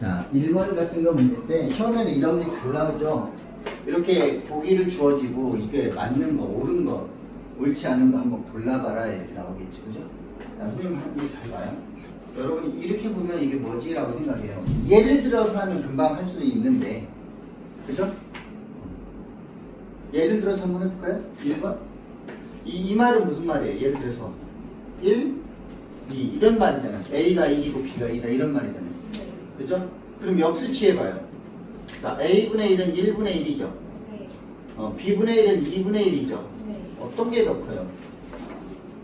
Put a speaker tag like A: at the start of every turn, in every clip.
A: 자, 1번 같은 거 문제 때 처음에는 이런 게 잘 나오죠. 이렇게 보기를 주어지고 이게 맞는 거, 옳은 거, 옳지 않은 거 한번 골라봐라 이렇게 나오겠지, 그죠? 자, 선생님 한번 잘 봐요. 여러분이 이렇게 보면 이게 뭐지라고 생각해요. 예를 들어서 하면 금방 할 수 있는데, 그죠? 예를 들어서 한번 해볼까요? 1번? 이, 이 말은 무슨 말이에요? 예를 들어서 1, 2 이런 말이잖아요. A가 1이고 B가 2다 이런 말이잖아요.
B: 네.
A: 그죠? 그럼 역수치 해 봐요. 그러니까 A분의 1은 1분의 1이죠.
B: 네.
A: 어, B분의 1은 2분의 1이죠.
B: 네.
A: 어떤 게 더 커요?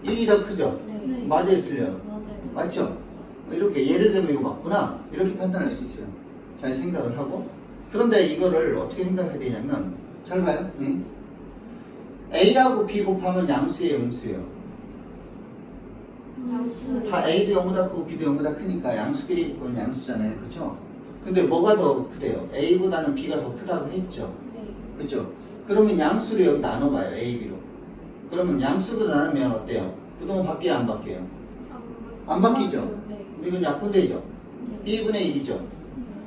A: 1이 더 크죠?
B: 네.
A: 맞아요, 틀려요.
B: 맞아요.
A: 맞죠? 이렇게 예를 들면 이거 맞구나. 이렇게 판단할 수 있어요. 잘 생각을 하고. 그런데 이거를 어떻게 생각해야 되냐면, 잘 봐요. 응? A하고 B 곱하면 양수예요, 음수예요.
B: 양수.
A: 다 A도 0보다 크고 B도 0보다 크니까 양수끼리 보면 양수잖아요. 그쵸? 근데 뭐가 더 크대요? A보다는 B가 더 크다고 했죠.
B: 네.
A: 그쵸? 그러면 양수를 여기 나눠봐요. A, B로. 그러면 양수로 나누면 어때요? 부동은 바뀌어요? 안 바뀌어요? 안 바뀌죠?
B: 네.
A: 이건 약분되죠?
B: 네.
A: B분의 1이죠?
B: 네.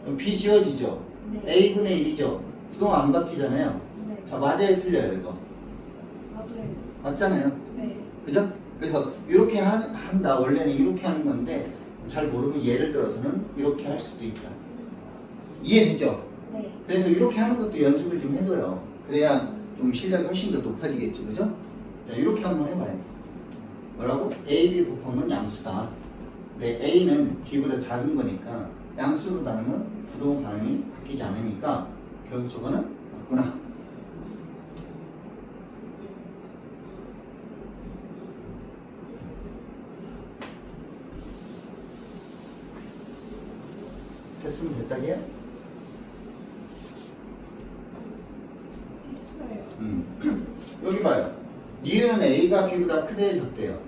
A: 그럼 B 지워지죠?
B: 네.
A: A분의 1이죠? 부동은 안 바뀌잖아요.
B: 네.
A: 자, 맞아요? 틀려요? 이거.
B: 맞아요.
A: 맞잖아요?
B: 네.
A: 그죠? 그래서 이렇게 하, 한다. 원래는 이렇게 하는 건데 잘 모르면 예를 들어서는 이렇게 할 수도 있다. 이해되죠?
B: 네.
A: 그래서 이렇게 하는 것도 연습을 좀 해둬요. 그래야 좀 실력이 훨씬 더 높아지겠죠. 그죠? 자, 이렇게 한번 해봐요. 뭐라고? A, B 곱하면 양수다. 근데 A는 B보다 작은 거니까 양수로 나누면 부동 반응이 바뀌지 않으니까 결국 저거는 맞구나. 됐으면 됐다게요?
B: 했어요.
A: 음. 여기 봐요. 니은은 A가 B보다 크대요, 작대요?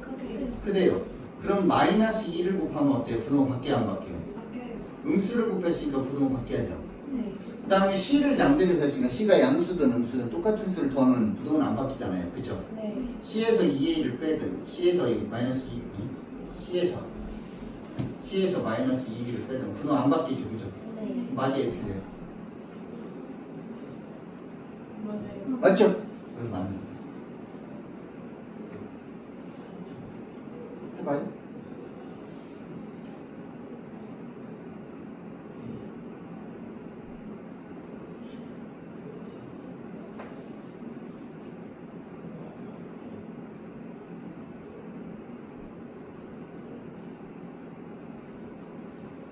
B: 그게
A: 크대요. 그럼 마이너스 2를 곱하면 어때요? 부동은 바뀌어요, 안 바뀌어요?
B: 바뀌어요.
A: 음수를 곱했으니까 부동은 바뀌어야죠.
B: 네.
A: 그 다음에 C를 양변을 했으니까 C가 양수든 음수든 똑같은 수를 더하면 부동은 안 바뀌잖아요. 그죠?
B: 네.
A: C에서 2A를 빼든 C에서 이 마이너스 2, C에서 C에서 마이너스 2B를 빼든 부동 안 바뀌죠. 그죠?
B: 네.
A: 맞아요, 틀려요.
B: 맞아요.
A: 맞죠? 맞는 거예요. 해봐요.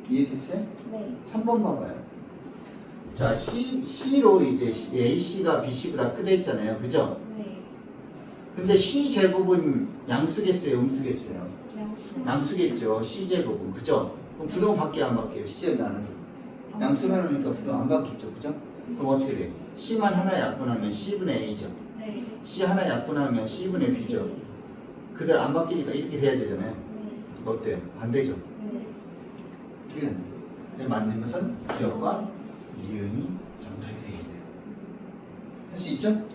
A: 이해됐어요?
B: 네.
A: 3번 봐봐요. 자, C, C로 이제 AC가 BC보다 크다 했잖아요. 그죠?
B: 네.
A: 근데 C 제곱은 양수겠어요? 음수겠어요?
B: 양수.
A: 양수겠죠. C 제곱은. 그죠? 그럼 부동 바뀌어 안 바뀌어요? C에 나는. 양수를 하니까 부동 안 바뀌죠. 그죠? 그럼 어떻게 돼요? C만 하나 약분하면 C분의 A죠.
B: 네.
A: C 하나 약분하면 C분의 B죠. 그대로 안 바뀌니까 이렇게 돼야 되잖아요.
B: 네.
A: 어때요? 안 되죠?
B: 네.
A: 틀렸네. 근데 맞는 것은 기억과 이은이 정답이 되겠네요. 할 수 있죠?